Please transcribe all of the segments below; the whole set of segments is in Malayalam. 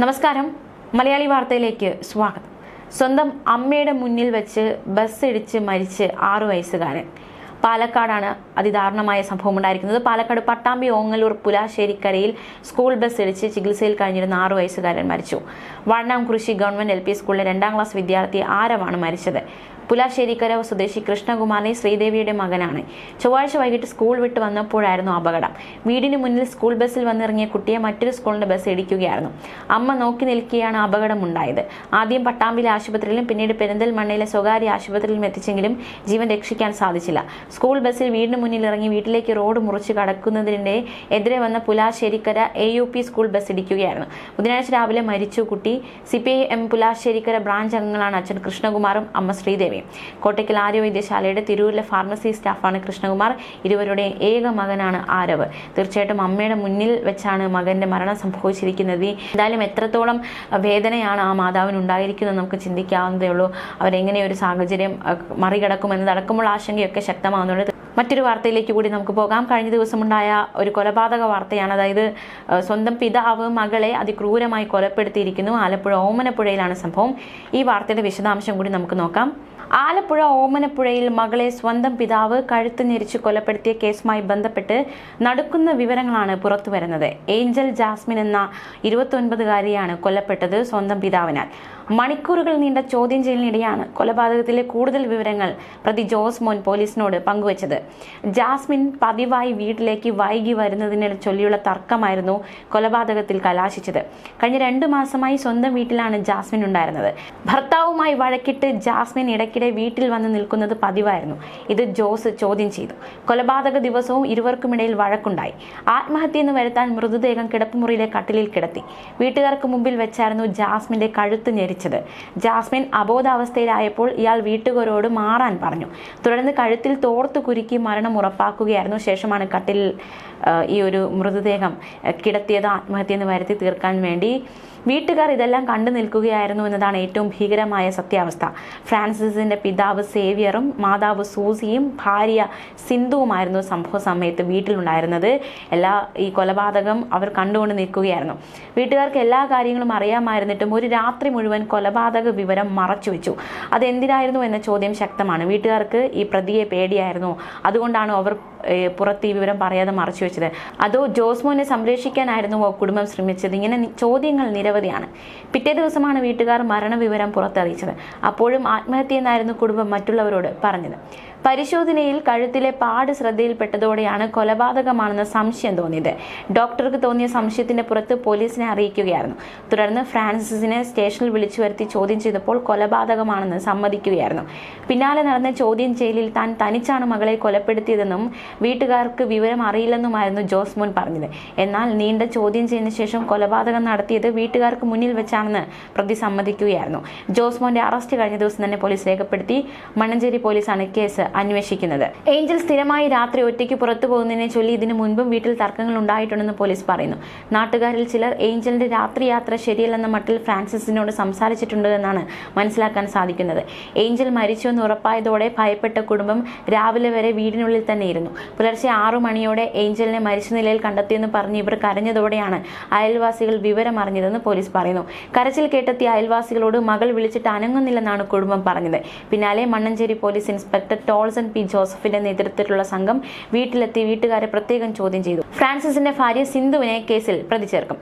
നമസ്കാരം. മലയാളി വാർത്തയിലേക്ക് സ്വാഗതം. സ്വന്തം അമ്മയുടെ മുന്നിൽ വെച്ച് ബസ് ഇടിച്ച് മരിച്ച് ആറു വയസ്സുകാരൻ. പാലക്കാടാണ് അതിദാരുണമായ സംഭവം ഉണ്ടായിരിക്കുന്നത് പാലക്കാട് പട്ടാമ്പി ഓങ്ങല്ലൂർ പുലാശ്ശേരിക്കരയിൽ സ്കൂൾ ബസ് ഇടിച്ച് ചികിത്സയിൽ കഴിഞ്ഞിരുന്ന ആറു വയസ്സുകാരൻ മരിച്ചു. വണ്ണാംകുറിശി ഗവൺമെന്റ് എൽ പി സ്കൂളിലെ രണ്ടാം ക്ലാസ് വിദ്യാർത്ഥി ആരവാണ് മരിച്ചത്. പുലാശ്ശേരിക്കര സ്വദേശി കൃഷ്ണകുമാറിനെ ശ്രീദേവിയുടെ മകനാണ്. ചൊവ്വാഴ്ച വൈകിട്ട് സ്കൂൾ വിട്ട് വന്നപ്പോഴായിരുന്നു അപകടം. വീടിന് മുന്നിൽ സ്കൂൾ ബസ്സിൽ വന്നിറങ്ങിയ കുട്ടിയെ മറ്റൊരു സ്കൂളിന്റെ ബസ് ഇടിക്കുകയായിരുന്നു. അമ്മ നോക്കി നിൽക്കുകയാണ് അപകടമുണ്ടായത്. ആദ്യം പട്ടാമ്പിലെ ആശുപത്രിയിലും പിന്നീട് പെരിന്തൽമണ്ണയിലെ സ്വകാര്യ ആശുപത്രിയിലും എത്തിച്ചെങ്കിലും ജീവൻ രക്ഷിക്കാൻ സാധിച്ചില്ല. സ്കൂൾ ബസ്സിൽ വീടിന് മുന്നിൽ ഇറങ്ങി വീട്ടിലേക്ക് റോഡ് മുറിച്ച് കടക്കുന്നതിനിടെ എതിരെ വന്ന Pulasserikkara A U P school bus ഇടിക്കുകയായിരുന്നു ബുധനാഴ്ച രാവിലെ മരിച്ചു കുട്ടി C P I M Pulasserikkara branch അംഗങ്ങളാണ് അച്ഛൻ കൃഷ്ണകുമാറും അമ്മ ശ്രീദേവിയും. കോട്ടയ്ക്കൽ ആര്യവൈദ്യശാലയുടെ തിരൂരിലെ ഫാർമസി സ്റ്റാഫാണ് കൃഷ്ണകുമാർ. ഇരുവരുടെ ഏക മകനാണ് ആരവ്. തീർച്ചയായിട്ടും അമ്മയുടെ മുന്നിൽ വെച്ചാണ് മകന്റെ മരണം സംഭവിച്ചിരിക്കുന്നത്. എന്തായാലും എത്രത്തോളം വേദനയാണ് ആ മാതാവിന് ഉണ്ടായിരിക്കുന്നത് നമുക്ക് ചിന്തിക്കാവുന്നതേ ഉള്ളൂ. അവരെങ്ങനെ ഒരു സാഹചര്യം മറികടക്കുമെന്നത് മറികടക്കുമെന്നതടക്കമുള്ള ആശങ്കയൊക്കെ ശക്തമാവുന്നുണ്ട് മറ്റൊരു വാർത്തയിലേക്ക് കൂടി നമുക്ക് പോകാം. കഴിഞ്ഞ ദിവസമുണ്ടായ ഒരു കൊലപാതക വാർത്തയാണ്. അതായത് സ്വന്തം പിതാവ് മകളെ അതിക്രൂരമായി കൊലപ്പെടുത്തിയിരിക്കുന്നു. ആലപ്പുഴ ഓമനപ്പുഴയിലാണ് സംഭവം. ഈ വാർത്തയുടെ വിശദാംശം കൂടി നമുക്ക് നോക്കാം. ആലപ്പുഴ ഓമനപ്പുഴയിൽ മകളെ സ്വന്തം പിതാവ് കഴുത്ത് ഞെരിച്ച് കൊലപ്പെടുത്തിയ കേസുമായി ബന്ധപ്പെട്ട് നടക്കുന്ന വിവരങ്ങളാണ് പുറത്തു വരുന്നത്. ഏഞ്ചൽ ജാസ്മിൻ എന്ന ഇരുപത്തൊൻപതുകാരിയാണ് കൊല്ലപ്പെട്ടത് സ്വന്തം പിതാവിനാൽ. മണിക്കൂറുകൾ നീണ്ട ചോദ്യം ചെയ്യലിനിടെയാണ് കൊലപാതകത്തിലെ കൂടുതൽ വിവരങ്ങൾ പ്രതി ജോസ് മോൻ പോലീസിനോട് പങ്കുവച്ചത്. ജാസ്മിൻ പതിവായി വീട്ടിലേക്ക് വൈകി വരുന്നതിനെ ചൊല്ലിയുള്ള തർക്കമായിരുന്നു കൊലപാതകത്തിൽ കലാശിച്ചത്. കഴിഞ്ഞ രണ്ടു മാസമായി സ്വന്തം വീട്ടിലാണ് ജാസ്മിൻ ഉണ്ടായിരുന്നത്. ഭർത്താവുമായി വഴക്കിട്ട് ജാസ്മിൻ ഇടയ്ക്കിടെ വീട്ടിൽ വന്ന് നിൽക്കുന്നത് പതിവായിരുന്നു. ഇത് ജോസ് ചോദ്യം ചെയ്തു. കൊലപാതക ദിവസവും ഇരുവർക്കുമിടയിൽ വഴക്കുണ്ടായി. ആത്മഹത്യ എന്ന് വരുത്താൻ മൃതദേഹം കിടപ്പുമുറിയിലെ കട്ടിലിൽ കിടത്തി. വീട്ടുകാർക്ക് മുമ്പിൽ വെച്ചായിരുന്നു ജാസ്മിന്റെ കഴുത്ത് ഞെരിച്ചത് ജാസ്മിൻ അബോധാവസ്ഥയിലായപ്പോൾ ഇയാൾ വീട്ടുകാരോട് മാറാൻ പറഞ്ഞു. തുടർന്ന് കഴുത്തിൽ തോർത്ത് കുരുക്കി മരണം ഉറപ്പാക്കുകയായിരുന്നു. ശേഷമാണ് കട്ടിൽ ഈ ഒരു മൃതദേഹം കിടത്തിയത് ആത്മഹത്യ എന്ന് വരുത്തി തീർക്കാൻ വേണ്ടി. വീട്ടുകാർ ഇതെല്ലാം കണ്ടു നിൽക്കുകയായിരുന്നു എന്നതാണ് ഏറ്റവും ഭീകരമായ സത്യാവസ്ഥ. ഫ്രാൻസിസിന്റെ പിതാവ് സേവിയറും മാതാവ് സൂസിയും ഭാര്യ സിന്ധുവുമായിരുന്നു സംഭവ സമയത്ത് വീട്ടിലുണ്ടായിരുന്നത്. എല്ലാ ഈ കൊലപാതകം അവർ കണ്ടുകൊണ്ട് നിൽക്കുകയായിരുന്നു. വീട്ടുകാർക്ക് എല്ലാ കാര്യങ്ങളും അറിയാമായിരുന്നിട്ടും ഒരു രാത്രി മുഴുവൻ കൊലപാതക വിവരം മറച്ചുവെച്ചു. അതെന്തിനായിരുന്നു എന്ന ചോദ്യം ശക്തമാണ്. വീട്ടുകാർക്ക് ഈ പ്രതിയെ പേടിയായിരുന്നു. അതുകൊണ്ടാണ് അവർ പുറത്ത് ഈ വിവരം പറയാതെ മറച്ചു വെച്ചത് അതോ ജോസ്മോനെ സംരക്ഷിക്കാനായിരുന്നുവോ കുടുംബം ശ്രമിച്ചത്? ഇങ്ങനെ ചോദ്യങ്ങൾ നിരവധിയാണ്. പിറ്റേ ദിവസമാണ് വീട്ടുകാർ മരണവിവരം പുറത്തറിയിച്ചത്. അപ്പോഴും ആത്മഹത്യ എന്നായിരുന്നു കുടുംബം മറ്റുള്ളവരോട് പറഞ്ഞത്. പരിശോധനയിൽ കഴുത്തിലെ പാട് ശ്രദ്ധയിൽപ്പെട്ടതോടെയാണ് കൊലപാതകമാണെന്ന് സംശയം തോന്നിയത്. ഡോക്ടർക്ക് തോന്നിയ സംശയത്തിന്റെ പുറത്ത് പോലീസിനെ അറിയിക്കുകയായിരുന്നു. തുടർന്ന് ഫ്രാൻസിസിനെ സ്റ്റേഷനിൽ വിളിച്ചു വരുത്തി ചോദ്യം ചെയ്തപ്പോൾ കൊലപാതകമാണെന്ന് സമ്മതിക്കുകയായിരുന്നു. പിന്നാലെ നടന്ന ചോദ്യം ചെയ്യലിൽ താൻ തനിച്ചാണ് മകളെ കൊലപ്പെടുത്തിയതെന്നും വീട്ടുകാർക്ക് വിവരം അറിയില്ലെന്നുമായിരുന്നു ജോസ്മോൻ പറഞ്ഞത്. എന്നാൽ നീണ്ട ചോദ്യം ചെയ്തതിനു ശേഷം കൊലപാതകം നടത്തിയത് വീട്ടുകാർക്ക് മുന്നിൽ വെച്ചാണെന്ന് പ്രതി സമ്മതിക്കുകയായിരുന്നു. ജോസ്മോന്റെ അറസ്റ്റ് കഴിഞ്ഞ ദിവസം തന്നെ പോലീസ് രേഖപ്പെടുത്തി. മണ്ണഞ്ചേരി പോലീസാണ് കേസ് അന്വേഷിക്കുന്നത്. ഏഞ്ചൽ സ്ഥിരമായി രാത്രി ഒറ്റയ്ക്ക് പുറത്തു പോകുന്നതിനെ ചൊല്ലി ഇതിനു മുൻപും വീട്ടിൽ തർക്കങ്ങൾ ഉണ്ടായിട്ടുണ്ടെന്ന് പോലീസ് പറയുന്നു. നാട്ടുകാരിൽ ചിലർ ഏഞ്ചലിന്റെ രാത്രി യാത്ര ശരിയല്ലെന്ന മട്ടിൽ ഫ്രാൻസിസിനോട് സംസാരിച്ചിട്ടുണ്ട് എന്നാണ് മനസ്സിലാക്കാൻ സാധിക്കുന്നത്. ഏഞ്ചൽ മരിച്ചു എന്ന് ഉറപ്പായതോടെ ഭയപ്പെട്ട കുടുംബം രാവിലെ വരെ വീടിനുള്ളിൽ തന്നെ ഇരുന്നു പുലർച്ചെ ആറു മണിയോടെ ഏഞ്ചലിനെ മരിച്ച നിലയിൽ കണ്ടെത്തിയെന്ന് പറഞ്ഞ് ഇവർ കരഞ്ഞതോടെയാണ് അയൽവാസികൾ വിവരം അറിഞ്ഞതെന്ന് പോലീസ് പറയുന്നു. കരച്ചിൽ കേട്ടെത്തിയ അയൽവാസികളോട് മകൾ വിളിച്ചിട്ട് അനങ്ങുന്നില്ലെന്നാണ് കുടുംബം പറഞ്ഞത്. പിന്നാലെ Mannancheri police inspector Tolson P ജോസഫിന്റെ നേതൃത്വത്തിലുള്ള സംഘം വീട്ടിലെത്തി വീട്ടുകാരെ പ്രത്യേകം ചോദ്യം ചെയ്തു. ഫ്രാൻസിസിന്റെ ഭാര്യ സിന്ധുവിനെ കേസിൽ പ്രതി ചേർക്കും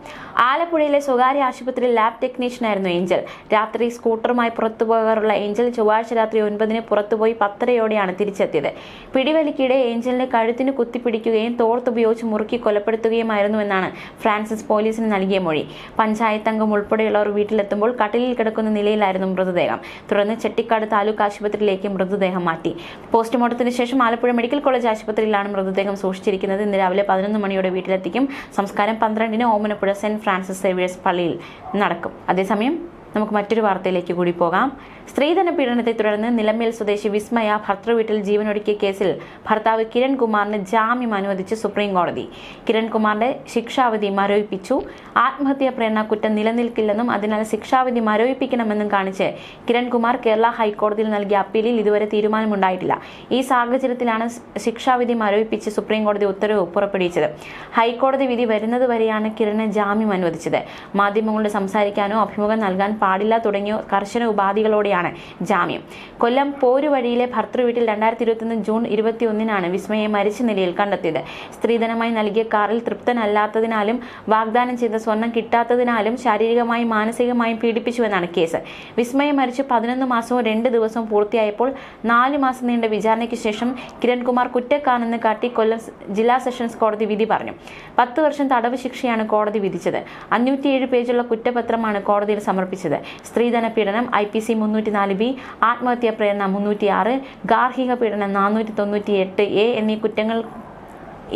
ആലപ്പുഴയിലെ സ്വകാര്യ ആശുപത്രിയിൽ ലാബ് ടെക്നീഷ്യനായിരുന്നു ഏഞ്ചൽ. രാത്രി സ്കൂട്ടറുമായി പുറത്തു പോകാറുള്ള ഏഞ്ചൽ ചൊവ്വാഴ്ച രാത്രി ഒൻപതിന് പുറത്തുപോയി പത്തരയോടെയാണ് തിരിച്ചെത്തിയത്. പിടിവലിക്കിടെ ഏഞ്ചലിന്റെ കഴുത്തിന് കുത്തിപ്പിടിക്കുകയും തോർത്തുപയോഗിച്ച് മുറുക്കി കൊലപ്പെടുത്തുകയുമായിരുന്നു എന്നാണ് ഫ്രാൻസിസ് പോലീസിന് നൽകിയ മൊഴി. പഞ്ചായത്ത് അംഗം ഉൾപ്പെടെയുള്ളവർ വീട്ടിലെത്തുമ്പോൾ കട്ടിലിൽ കിടക്കുന്ന നിലയിലായിരുന്നു മൃതദേഹം. തുടർന്ന് ചെട്ടിക്കാട് താലൂക്ക് ആശുപത്രിയിലേക്ക് മൃതദേഹം മാറ്റി. പോസ്റ്റ്മോർട്ടത്തിന് ശേഷം ആലപ്പുഴ മെഡിക്കൽ കോളേജ് ആശുപത്രിയിലാണ് മൃതദേഹം സൂക്ഷിച്ചിരിക്കുന്നത്. ഇന്ന് രാവിലെ പതിനൊന്ന് മണിയോടെ വീട്ടിലെത്തിക്കും. സംസ്കാരം പന്ത്രണ്ടിന് ഓമനപ്പുഴ സെന്റ് ഫ്രാൻസിസ് സേവിയേഴ്സ് പള്ളിയിൽ നടക്കും. അതേസമയം നമുക്ക് മറ്റൊരു വാർത്തയിലേക്ക് കൂടി പോകാം. സ്ത്രീധന പീഡനത്തെ തുടർന്ന് നിലമേൽ സ്വദേശി വിസ്മയ ഭർത്തൃവീട്ടിൽ ജീവനൊടുക്കിയ കേസിൽ ഭർത്താവ് കിരൺ കുമാറിന് ജാമ്യം അനുവദിച്ച് സുപ്രീം കോടതി. കിരൺ കുമാറിന്റെ ശിക്ഷാവിധി മരവിപ്പിച്ചു. ആത്മഹത്യാ പ്രേരണ കുറ്റം നിലനിൽക്കില്ലെന്നും അതിനാൽ ശിക്ഷാവിധി മരവിപ്പിക്കണമെന്നും കാണിച്ച് കിരൺകുമാർ കേരള ഹൈക്കോടതിയിൽ നൽകിയ അപ്പീലിൽ ഇതുവരെ തീരുമാനമുണ്ടായിട്ടില്ല. ഈ സാഹചര്യത്തിലാണ് ശിക്ഷാവിധി മരവിപ്പിച്ച് സുപ്രീം കോടതി ഉത്തരവ് പുറപ്പെടുവിച്ചത്. ഹൈക്കോടതി വിധി വരുന്നതുവരെയാണ് കിരണിന് ജാമ്യം അനുവദിച്ചത്. മാധ്യമങ്ങളോട് സംസാരിക്കാനോ അഭിമുഖം നൽകാൻ പാടില്ല തുടങ്ങിയ കർശന ഉപാധികളോടെയാണ് ജാമ്യം. കൊല്ലം പോരുവഴിയിലെ ഭർത്തൃവീട്ടിൽ രണ്ടായിരത്തി ഇരുപത്തൊന്ന് ജൂൺ ഇരുപത്തിയൊന്നിനാണ് വിസ്മയെ മരിച്ച നിലയിൽ കണ്ടെത്തിയത്. സ്ത്രീധനമായി നൽകിയ കാറിൽ തൃപ്തനല്ലാത്തതിനാലും വാഗ്ദാനം ചെയ്ത സ്വർണം കിട്ടാത്തതിനാലും ശാരീരികമായും മാനസികമായും പീഡിപ്പിച്ചുവെന്നാണ് കേസ്. വിസ്മയെ മരിച്ച് പതിനൊന്ന് മാസവും രണ്ട് ദിവസവും പൂർത്തിയായപ്പോൾ നാല് മാസം നീണ്ട വിചാരണയ്ക്ക് ശേഷം കിരൺകുമാർ കുറ്റക്കാണെന്ന് കാട്ടി കൊല്ലം ജില്ലാ സെഷൻസ് കോടതി വിധി പറഞ്ഞു. പത്ത് വർഷം തടവ് ശിക്ഷയാണ് കോടതി വിധിച്ചത്. അഞ്ഞൂറ്റിയേഴ് പേജുള്ള കുറ്റപത്രമാണ് കോടതിയിൽ സമർപ്പിച്ചത്. സ്ത്രീധന പീഡനം ഐ പി സി മുന്നൂറ്റി നാല് ബി ആത്മഹത്യാ പ്രേരണ മുന്നൂറ്റി ആറ് ഗാർഹിക പീഡനം നാനൂറ്റി തൊണ്ണൂറ്റി എട്ട് എ എന്നീ കുറ്റങ്ങൾ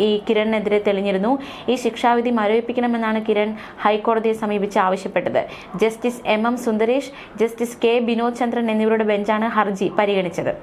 ഈ കിരണിനെതിരെ തെളിഞ്ഞിരുന്നു. ഈ ശിക്ഷാവിധി മരവിപ്പിക്കണമെന്നാണ് കിരൺ ഹൈക്കോടതിയെ സമീപിച്ച് ആവശ്യപ്പെട്ടത്. Justice M M Sundaresh justice K Binod Chandran എന്നിവരുടെ ബെഞ്ചാണ് ഹർജി പരിഗണിച്ചത്.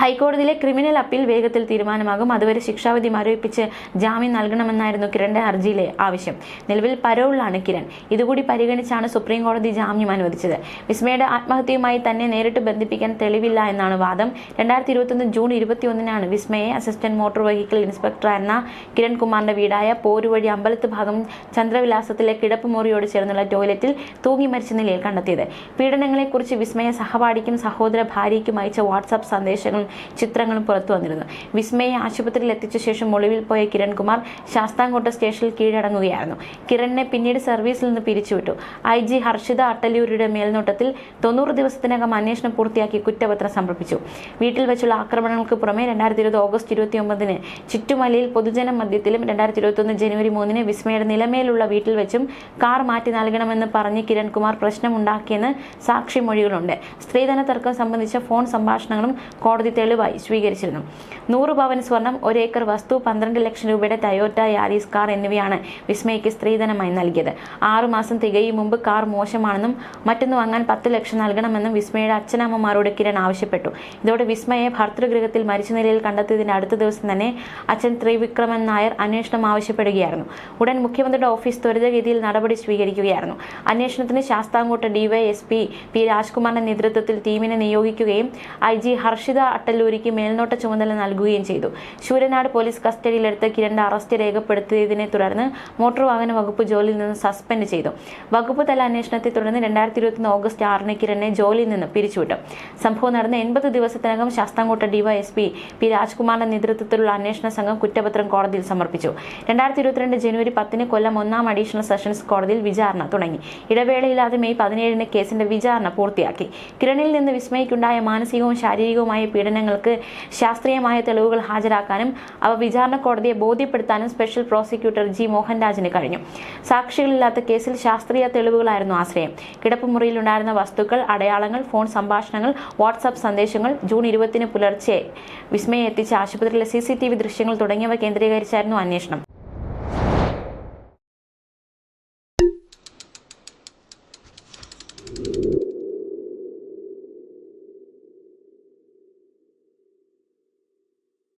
ഹൈക്കോടതിയിലെ ക്രിമിനൽ അപ്പീൽ വേഗത്തിൽ തീരുമാനമാകും. അതുവരെ ശിക്ഷാവിധി മരവിപ്പിച്ച് ജാമ്യം നൽകണമെന്നായിരുന്നു കിരണിന്റെ ഹർജിയിലെ ആവശ്യം. നിലവിൽ പരോളിലാണ് കിരൺ. ഇതുകൂടി പരിഗണിച്ചാണ് സുപ്രീം കോടതി ജാമ്യം അനുവദിച്ചത്. വിസ്മയുടെ ആത്മഹത്യയുമായി തന്നെ നേരിട്ട് ബന്ധിപ്പിക്കാൻ തെളിവില്ല എന്നാണ് വാദം. രണ്ടായിരത്തി ഇരുപത്തൊന്ന് ജൂൺ ഇരുപത്തിയൊന്നിനാണ് വിസ്മയെ അസിസ്റ്റന്റ് മോട്ടോർ വെഹിക്കിൾ ഇൻസ്പെക്ടറായിരുന്ന കിരൺ കുമാറിന്റെ വീടായ പോരുവഴി അമ്പലത്ത് ഭാഗം ചന്ദ്രവിലാസത്തിലെ കിടപ്പ് മുറിയോട് ചേർന്നുള്ള ടോയ്ലറ്റിൽ തൂങ്ങി മരിച്ച നിലയിൽ കണ്ടെത്തിയത്. പീഡനങ്ങളെക്കുറിച്ച് വിസ്മയ സഹപാഠിക്കും സഹോദര ഭാര്യയ്ക്കും അയച്ച വാട്സാപ്പ് സന്ദേശങ്ങളും ചിത്രങ്ങളും പുറത്തു വന്നിരുന്നു. വിസ്മയെ ആശുപത്രിയിൽ എത്തിച്ച ശേഷം ഒളിവിൽ പോയ കിരൺകുമാർ ശാസ്താംകോട്ട സ്റ്റേഷനിൽ കീഴടങ്ങുകയായിരുന്നു. കിരണിനെ പിന്നീട് സർവീസിൽ നിന്ന് പിരിച്ചുവിട്ടു. ഐ ജി ഹർഷിത അട്ടലൂരിയുടെ മേൽനോട്ടത്തിൽ തൊണ്ണൂറ് ദിവസത്തിനകം അന്വേഷണം പൂർത്തിയാക്കി കുറ്റപത്രം സമർപ്പിച്ചു. വീട്ടിൽ വെച്ചുള്ള ആക്രമണങ്ങൾക്ക് പുറമെ രണ്ടായിരത്തി ഇരുപത് ഓഗസ്റ്റ് ഇരുപത്തി ഒമ്പതിന് ചുറ്റുമലയിൽ പൊതുജന മധ്യത്തിലും രണ്ടായിരത്തി ഇരുപത്തൊന്ന് ജനുവരി മൂന്നിന് വിസ്മയുടെ നിലമേലുള്ള വീട്ടിൽ വെച്ചും കാർ മാറ്റി നൽകണമെന്ന് പറഞ്ഞ് കിരൺകുമാർ പ്രശ്നമുണ്ടാക്കിയെന്ന് സാക്ഷിമൊഴികളുണ്ട്. സ്ത്രീധന തർക്കം സംബന്ധിച്ച ഫോൺ സംഭാഷണങ്ങളും കോടതി തെളിവായി സ്വീകരിച്ചിരുന്നു. നൂറ് പവൻ സ്വർണം ഒരേക്കർ വസ്തു പന്ത്രണ്ട് ലക്ഷം രൂപയുടെ ടയോറ്റ യാരീസ് കാർ എന്നിവയാണ് വിസ്മയ്ക്ക് സ്ത്രീധനമായി നൽകിയത്. ആറുമാസം തികയും മുമ്പ് കാർ മോശമാണെന്നും മറ്റൊന്ന് വാങ്ങാൻ പത്ത് ലക്ഷം നൽകണമെന്നും വിസ്മയുടെ അച്ഛനമ്മമാരോട് കിരൺ ആവശ്യപ്പെട്ടു. ഇതോടെ വിസ്മയെ ഭർത്തൃഗൃഹത്തിൽ മരിച്ച നിലയിൽ കണ്ടെത്തിയതിന്റെ അടുത്ത ദിവസം തന്നെ അച്ഛൻ ത്രിവിക്രമൻ നായർ അന്വേഷണം ആവശ്യപ്പെടുകയായിരുന്നു. ഉടൻ മുഖ്യമന്ത്രിയുടെ ഓഫീസ് ത്വരിതഗതിയിൽ നടപടി സ്വീകരിക്കുകയായിരുന്നു. അന്വേഷണത്തിന് ശാസ്താംകോട്ട ഡിവൈഎസ്പി പി രാജ്കുമാറിന്റെ നേതൃത്വത്തിൽ ടീമിനെ നിയോഗിക്കുകയും ഐ ജി ഹർഷിത അട്ടല്ലൂരിക്ക് മേൽനോട്ട ചുമതല നൽകുകയും ചെയ്തു. ശൂരനാട് പോലീസ് കസ്റ്റഡിയിലെടുത്ത് കിരണിന്റെ അറസ്റ്റ് രേഖപ്പെടുത്തിയതിനെ തുടർന്ന് മോട്ടോർ വാഹന വകുപ്പ് ജോലിയിൽ നിന്ന് സസ്പെൻഡ് ചെയ്തു. വകുപ്പ് തല അന്വേഷണത്തെ തുടർന്ന് രണ്ടായിരത്തി ഇരുപത്തി ഓഗസ്റ്റ് ആറിന് കിരണിനെ ജോലിയിൽ നിന്ന് പിരിച്ചുവിട്ടു. സംഭവം നടന്ന എൺപത് ദിവസത്തിനകം ശാസ്താംകോട്ട ഡിവൈഎസ്പി പി രാജ്കുമാറിന്റെ നേതൃത്വത്തിലുള്ള അന്വേഷണ സംഘം കുറ്റപത്രം കോടതിയിൽ സമർപ്പിച്ചു. രണ്ടായിരത്തി ഇരുപത്തിരണ്ട് ജനുവരി പത്തിന് കൊല്ലം ഒന്നാം അഡീഷണൽ സെഷൻസ് കോടതിയിൽ വിചാരണ തുടങ്ങി. ഇടവേളയില്ലാതെ മെയ് പതിനേഴിന് കേസിന്റെ വിചാരണ പൂർത്തിയാക്കി. കിരണിൽ നിന്ന് വിസ്മയിക്കുണ്ടായ മാനസികവും ശാരീരികവുമായ പീഡനങ്ങൾക്ക് ശാസ്ത്രീയമായ തെളിവുകൾ ഹാജരാക്കാനും അവ വിചാരണ കോടതിയെ ബോധ്യപ്പെടുത്താനും സ്പെഷ്യൽ പ്രോസിക്യൂട്ടർ ജി മോഹൻരാജിന് കഴിഞ്ഞു. സാക്ഷികളില്ലാത്ത കേസിൽ ശാസ്ത്രീയ തെളിവുകളായിരുന്നു ആശ്രയം. കിടപ്പുമുറിയിലുണ്ടായിരുന്ന വസ്തുക്കൾ അടയാളങ്ങൾ ഫോൺ സംഭാഷണങ്ങൾ വാട്സാപ്പ് സന്ദേശങ്ങൾ ജൂൺ ഇരുപത്തിന് പുലർച്ചെ വിസ്മയെ എത്തിച്ച ആശുപത്രിയിലെ സി ദൃശ്യങ്ങൾ തുടങ്ങിയവ കേന്ദ്രീകരിച്ചായിരുന്നു അന്വേഷണം.